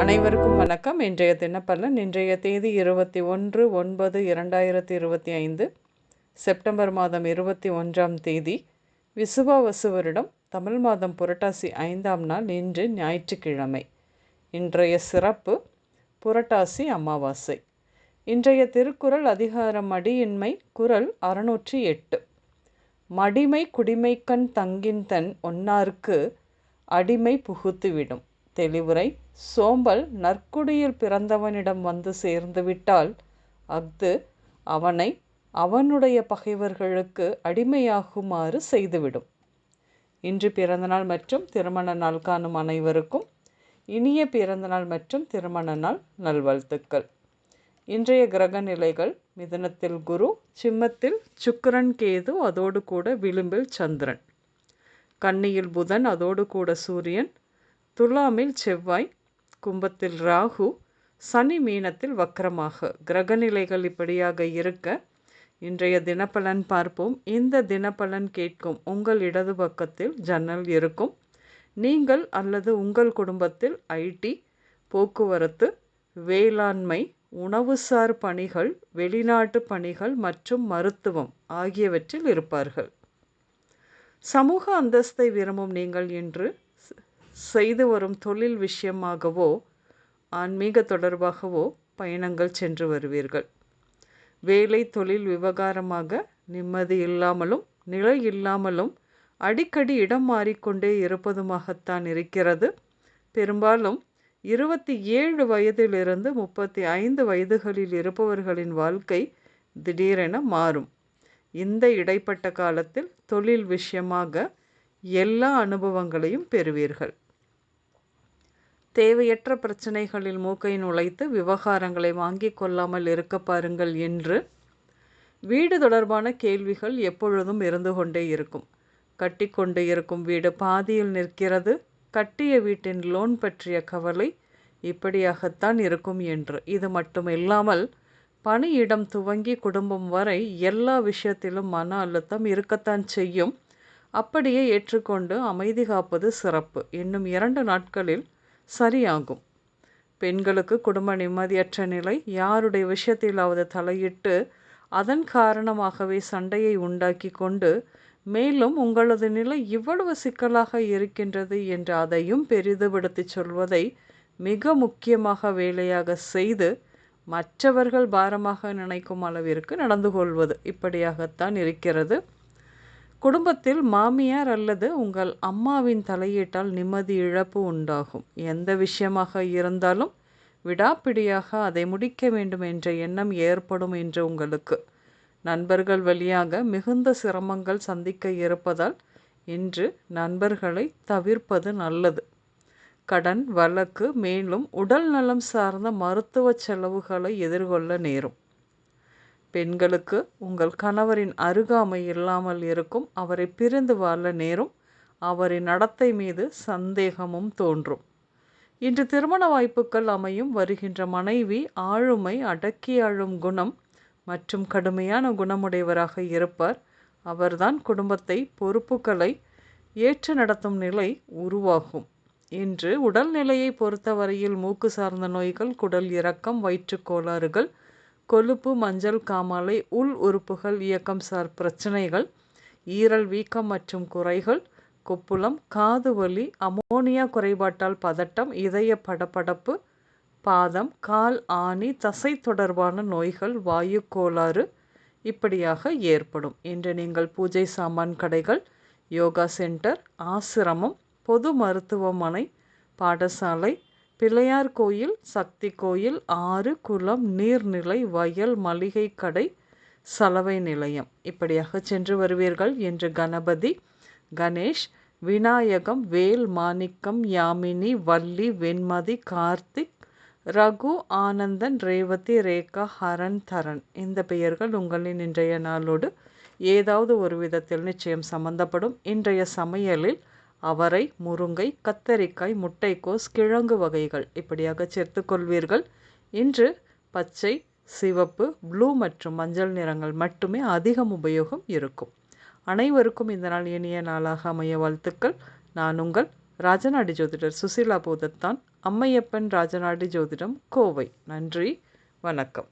அனைவருக்கும் வணக்கம். இன்றைய தினப்பலன் இன்றைய தேதி இருபத்தி ஒன்று ஒன்பது இரண்டாயிரத்தி இருபத்தி ஐந்து செப்டம்பர் மாதம் இருபத்தி ஒன்றாம் தேதி விசுவாவசு வருடம் தமிழ் மாதம் புரட்டாசி ஐந்தாம் நாள் இன்று ஞாயிற்றுக்கிழமை. இன்றைய சிறப்பு புரட்டாசி அமாவாசை. இன்றைய திருக்குறள் அதிகாரம் மடியின்மை குரல் அறுநூற்றி எட்டு. மடிமை குடிமைக்கண் தங்கின் தன் ஒன்னார்க்கு அடிமை புகுத்துவிடும். தெளிவுரை சோம்பல் நற்குடியில் பிறந்தவனிடம் வந்து சேர்ந்துவிட்டால் அஃது அவனை அவனுடைய பகைவர்களுக்கு அடிமையாகுமாறு செய்துவிடும். இன்று பிறந்தநாள் மற்றும் திருமண நாள் காணும் அனைவருக்கும் இனிய பிறந்தநாள் மற்றும் திருமண நாள் நல்வாழ்த்துக்கள். இன்றைய கிரக நிலைகள் மிதனத்தில் குரு சிம்மத்தில் சுக்கரன் கேது அதோடு கூட விளிம்பில் சந்திரன். கன்னியில் புதன் அதோடு கூட சூரியன் துலாமில் செவ்வாய் கும்பத்தில் ராகு சனி மீனத்தில் வக்கரமாக. கிரகநிலைகள் இப்படியாக இருக்க இன்றைய தினப்பலன் பார்ப்போம். இந்த தினப்பலன் கேட்கும் உங்கள் இடது பக்கத்தில் ஜன்னல் இருக்கும். நீங்கள் அல்லது உங்கள் குடும்பத்தில் ஐடி போக்குவரத்து வேளாண்மை உணவுசார் பணிகள் வெளிநாட்டு பணிகள் மற்றும் மருத்துவம் ஆகியவற்றில் இருப்பார்கள். சமூக அந்தஸ்தை விரும்பும் நீங்கள் இன்று செய்து வரும் தொழில் விஷயமாகவோ ஆன்மீக தொடர்பாகவோ பயணங்கள் சென்று வருவீர்கள். வேலை தொழில் விவகாரமாக நிம்மதி இல்லாமலும் நிலை இல்லாமலும் அடிக்கடி இடம் மாறிக்கொண்டே இருப்பதுமாகத்தான் இருக்கிறது. பெரும்பாலும் இருபத்தி ஏழு வயதிலிருந்து முப்பத்தி ஐந்து வயதுகளில் இருப்பவர்களின் வாழ்க்கை திடீரென மாறும். இந்த இடைப்பட்ட காலத்தில் தொழில் விஷயமாக எல்லா அனுபவங்களையும் பெறுவீர்கள். தேவையற்ற பிரச்சனைகளில் மூக்கை நுழைத்து விவகாரங்களை வாங்கி கொள்ளாமல் இருக்க பாருங்கள் என்று வீடு தொடர்பான கேள்விகள் எப்பொழுதும் இருந்து கொண்டே இருக்கும். கட்டிக்கொண்டு இருக்கும் வீடு பாதியில் நிற்கிறது. கட்டிய வீட்டின் லோன் பற்றிய கவலை இப்படியாகத்தான் இருக்கும் என்று. இது மட்டும் இல்லாமல் பணியிடம் துவங்கி குடும்பம் வரை எல்லா விஷயத்திலும் மன அழுத்தம் இருக்கத்தான் செய்யும். அப்படியே ஏற்றுக்கொண்டு அமைதி காப்பது சிறப்பு. இன்னும் இரண்டு நாட்களில் சரியாகும். பெண்களுக்கு குடும்ப நிம்மதியற்ற நிலை யாருடைய விஷயத்திலாவது தலையிட்டு அதன் காரணமாகவே சண்டையை உண்டாக்கி கொண்டு மேலும் உங்களது நிலை இவ்வளவு சிக்கலாக இருக்கின்றது என்று அதையும் பெரிதுபடுத்தி சொல்வதை மிக முக்கியமாக வேலையாக செய்து மற்றவர்கள் பாரமாக நினைக்கும் அளவிற்கு நடந்து கொள்வது இப்படியாகத்தான் இருக்கிறது. குடும்பத்தில் மாமியார் அல்லது உங்கள் அம்மாவின் தலையீட்டால் நிம்மதி இழப்பு உண்டாகும். எந்த விஷயமாக இருந்தாலும் விடாப்பிடியாக அதை முடிக்க வேண்டும் என்ற எண்ணம் ஏற்படும் என்று உங்களுக்கு. நண்பர்கள் வழியாக மிகுந்த சிரமங்கள் சந்திக்க இருப்பதால் இன்று நண்பர்களை தவிர்ப்பது நல்லது. கடன் வழக்கு மேலும் உடல் நலம் சார்ந்த மருத்துவ செலவுகளை எதிர்கொள்ள நேரும். பெண்களுக்கு உங்கள் கணவரின் அருகாமை இல்லாமல் இருக்கும் அவரை பிரிந்து வாழ நேரும் அவரின் நடத்தை மீது சந்தேகமும் தோன்றும். இன்று திருமண வாய்ப்புகள் அமையும் வருகின்ற மனைவி ஆளுமை அடக்கி ஆளும் குணம் மற்றும் கடுமையான குணமுடையவராக இருப்பார். அவர்தான் குடும்பத்தை பொறுப்புகளை ஏற்று நடத்தும் நிலை உருவாகும். இன்று உடல்நிலையை பொறுத்தவரையில் மூக்கு சார்ந்த நோய்கள் குடல் இறக்கம் வயிற்றுக் கோளாறுகள் கொழுப்பு மஞ்சள் காமாலை உள் உறுப்புகள் இயக்கம் சார் பிரச்சனைகள் ஈரல் வீக்கம் மற்றும் குறைகள் கொப்புளம் காது வலி அமோனியா குறைபாட்டால் பதட்டம் இதய படபடப்பு பாதம் கால் ஆணி தசை தொடர்பான நோய்கள் வாயு கோளாறு இப்படியாக ஏற்படும். இன்று நீங்கள் பூஜை சாமான் கடைகள் யோகா சென்டர் ஆசிரமம் பொது மருத்துவமனை பாடசாலை பிள்ளையார் கோயில் சக்தி கோயில் ஆறு குளம் நீர்நிலை வயல் மளிகை கடை சலவை நிலையம். இப்படியாக சென்று வருவீர்கள் என்று கணபதி கணேஷ் விநாயகம் வேல் மாணிக்கம் யாமினி வள்ளி வெண்மதி கார்த்திக் ரகு ஆனந்தன் ரேவதி ரேகா ஹரன் தரன். இந்த பெயர்கள் உங்களின் இன்றைய நாளோடு ஏதாவது ஒரு விதத்தில் நிச்சயம் சம்பந்தப்படும். இன்றைய சமையலில் அவரை முருங்கை கத்தரிக்காய் முட்டைக்கோஸ் கிழங்கு வகைகள் இப்படியாக சேர்த்து கொள்வீர்கள். இன்று பச்சை சிவப்பு ப்ளூ மற்றும் மஞ்சள் நிறங்கள் மட்டுமே அதிகம் உபயோகம் இருக்கும். அனைவருக்கும் இந்த நாள் இனிய நாளாக அமைய வாழ்த்துக்கள். நான் உங்கள் ராஜநாடி ஜோதிடர் சுசீலா பூதத்தான் அம்மையப்பன் ராஜநாடி ஜோதிடம் கோவை. நன்றி வணக்கம்.